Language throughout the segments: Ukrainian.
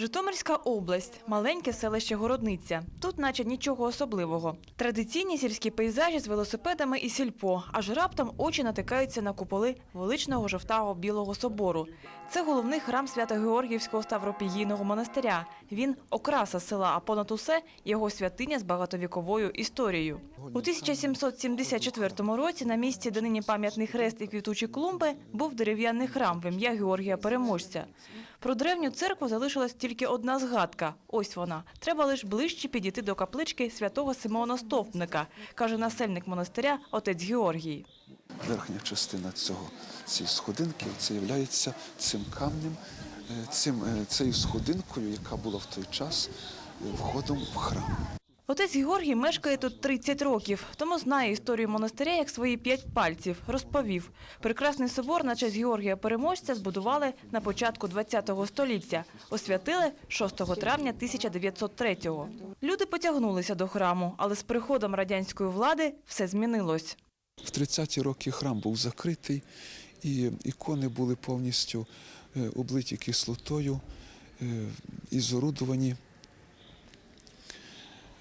Житомирська область, маленьке селище Городниця. Тут наче нічого особливого. Традиційні сільські пейзажі з велосипедами і сільпо, аж раптом очі натикаються на куполи величного жовтого білого собору. Це головний храм Свято-Георгіївського Ставропігійного монастиря. Він окраса села, а понад усе його святиня з багатовіковою історією. У 1774 році на місці, де нині пам'ятний хрест і квітучі клумби, був дерев'яний храм в ім'я Георгія Переможця. Про древню церкву залишилась тільки одна згадка. Ось вона. Треба лише ближче підійти до каплички святого Симеона Стовпника, каже насельник монастиря отець Георгій. верхня частина цього цієї сходинки це є цим камнем, е, цим, е, цією сходинкою, яка була в той час е, входом в храм. Отець Георгій мешкає тут 30 років, тому знає історію монастиря як свої п'ять пальців. Розповів, прекрасний собор на честь Георгія Переможця збудували на початку ХХ століття. Освятили 6 травня 1903-го. Люди потягнулися до храму, але з приходом радянської влади все змінилось. В 30-ті роки храм був закритий, і ікони були повністю е, облиті кислотою е, і зорудовані.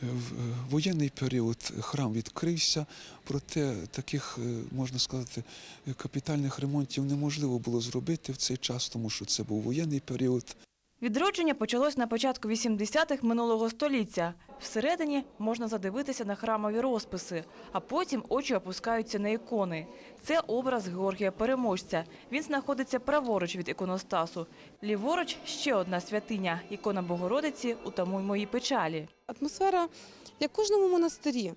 В е, воєнний період храм відкрився, проте таких, е, можна сказати, капітальних ремонтів неможливо було зробити в цей час, тому що це був воєнний період. Відродження почалось на початку 80-х минулого століття. Всередині можна задивитися на храмові розписи, а потім очі опускаються на ікони. Це образ Георгія Переможця. Він знаходиться праворуч від іконостасу. Ліворуч ще одна святиня – ікона Богородиці «Утамуй мої печалі». Атмосфера як кожному монастирі.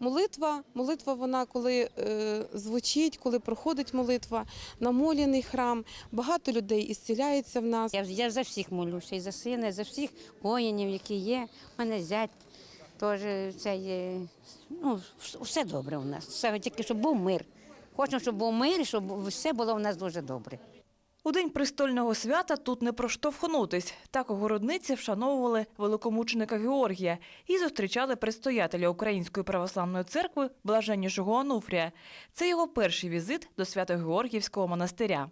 Молитва, молитва, вона коли е, звучить, коли проходить молитва, намоляний храм, багато людей ісціляється в нас. Я, я за всіх молюся, і за сина, і за всіх воїнів, які є. У мене зять теж це є. Ну, все добре у нас. Все тільки щоб був мир. Хочемо, щоб був мир, щоб все було у нас дуже добре. У день престольного свята тут не проштовхнутись. Так Городниці вшановували великомученика Георгія і зустрічали предстоятеля Української православної церкви блаженнішого Ануфрія. Це його перший візит до Свято-Георгіївського монастиря.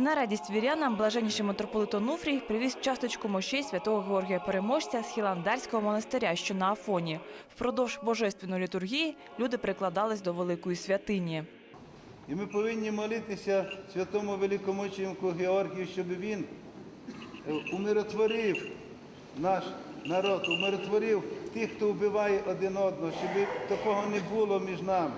На радість вірянам блаженніший митрополит Онуфрій привіз часточку мощей святого Георгія Переможця з Хіландарського монастиря, що на Афоні. Впродовж божественної літургії люди прикладались до великої святині. І ми повинні молитися святому великомученику Георгію, щоб він е, умиротворив наш народ, умиротворив тих, хто вбиває один одного, щоб такого не було між нами.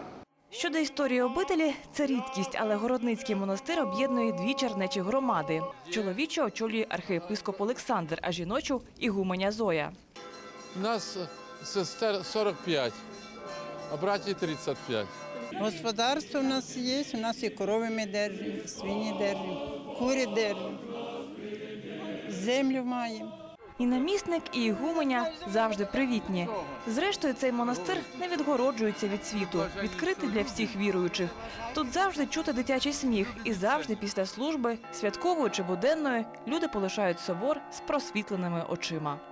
Щодо історії обителі, це рідкість, але Городницький монастир об'єднує дві чернечі громади. Чоловічу очолює архієпископ Олександр, а жіночу – ігуменя Зоя. У нас сестер 45, а братів 35. Господарство в нас є, у нас і корови ми держимо, свині держимо, кури держимо, землю маємо. І намісник, і ігуменя завжди привітні. Зрештою, цей монастир не відгороджується від світу, відкритий для всіх віруючих. Тут завжди чути дитячий сміх, і завжди після служби, святкової чи буденної, люди полишають собор з просвітленими очима.